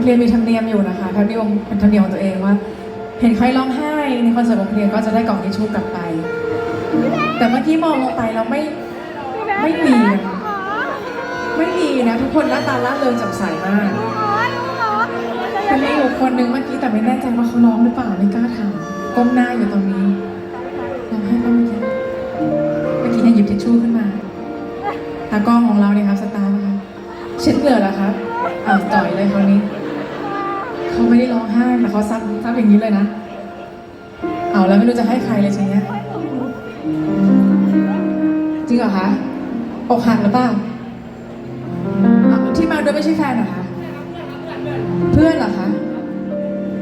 เคลียร์มีธรรมเนียมอยู่นะคะธรรมเนียมเป็นธรรมเนียมของตัวเองว่า เห็นใครร้องไห้ในคอนเสิร์ตของเคลียร์ก็จะได้กล่องทิชชู่กลับไป แต่เมื่อกี้มองลงไปแล้วไม่ไม่มีไม่มีนะทุกคนหน้าตาล่าเริงแจ่มใสมากมันมีอยู่คนหนึงเมื่อกี้แต่ไม่แน่ใจว่าเขาร้องหรือเปล่าไม่กล้าถามก้มหน้าอยู่ตรงนี้ร้องไห้ก็เมื่อกี้เมื่อกี้ยังหยิบทิชชู่ขึ้นมาตากล้องของเราเนี่ยครับสตาร์ค่ะเช็ดเหงื่อแล้วครับอ้าวจ่อยเลยคราวนี้ เขาไม่ได้ร้องไห้แต่เขาซับซับอย่างนี้เลยนะ เอาแล้วไม่รู้จะให้ใครเลยทีเนี้ยจริงเหรอคะอกหักหรือเปล่าที่มาด้วยไม่ใช่แฟนเหรอคะ เพื่อนเหรอคะ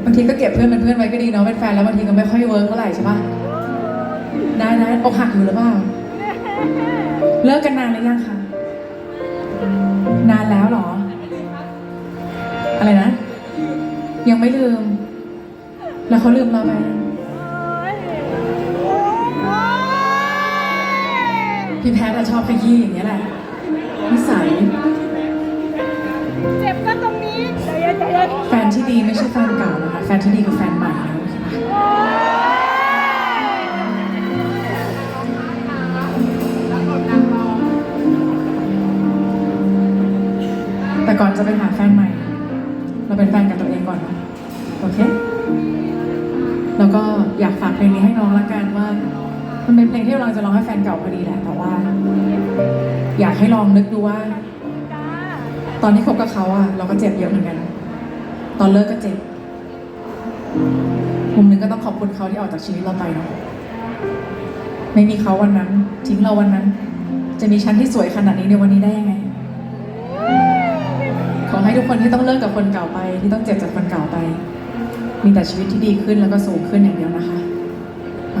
บางทีก็เก็บเพื่อนเป็นเพื่อนไว้ก็ดีเนาะ เป็นแฟนแล้วบางทีก็ไม่ค่อยเวิร์กเท่าไหร่ใช่ปะได้ได้อกหักอยู่หรือเปล่า เลิกกันนานหรือยังคะ นานแล้วเหรอ อะไรนะ ยังไม่ลืม แล้วเขาลืมเราไปพี่แพทย์อะชอบขยี้อย่างเงี้ยแหละนิสัยเจ็บก็ตรงนี้ใจเย็นใจเย็นแฟนที่ดีไม่ใช่แฟนเก่านะคะแฟนที่ดีคือแฟนใหม่นะโอเคปะแต่ก่อนจะไปหาแฟนใหม่ เราเป็นแฟนกับตัว โอเค แล้วก็อยากฝากเพลงนี้ให้น้องละกันว่า มันเป็นเพลงที่เราจะร้องให้แฟนเก่าพอดีแหละ แต่ว่า อยากให้ลองนึกดูว่า ตอนที่คบกับเขาอะเราก็เจ็บเยอะเหมือนกัน ตอนเลิกก็เจ็บ มุมหนึงก็ต้องขอบคุณเขาที่ออกจากชีวิตเราไปเนาะไม่มีเขาวันนั้น ทิ้งเราวันนั้น จะมีฉันที่สวยขนาดนี้ในวันนี้ได้ยังไง ขอให้ทุกคนที่ต้องเลิกกับคนเก่าไป ที่ต้องเจ็บจากคนเก่าไป มีแต่ชีวิตที่ดีขึ้นแล้วก็สูงขึ้นอย่างเดียวนะคะไป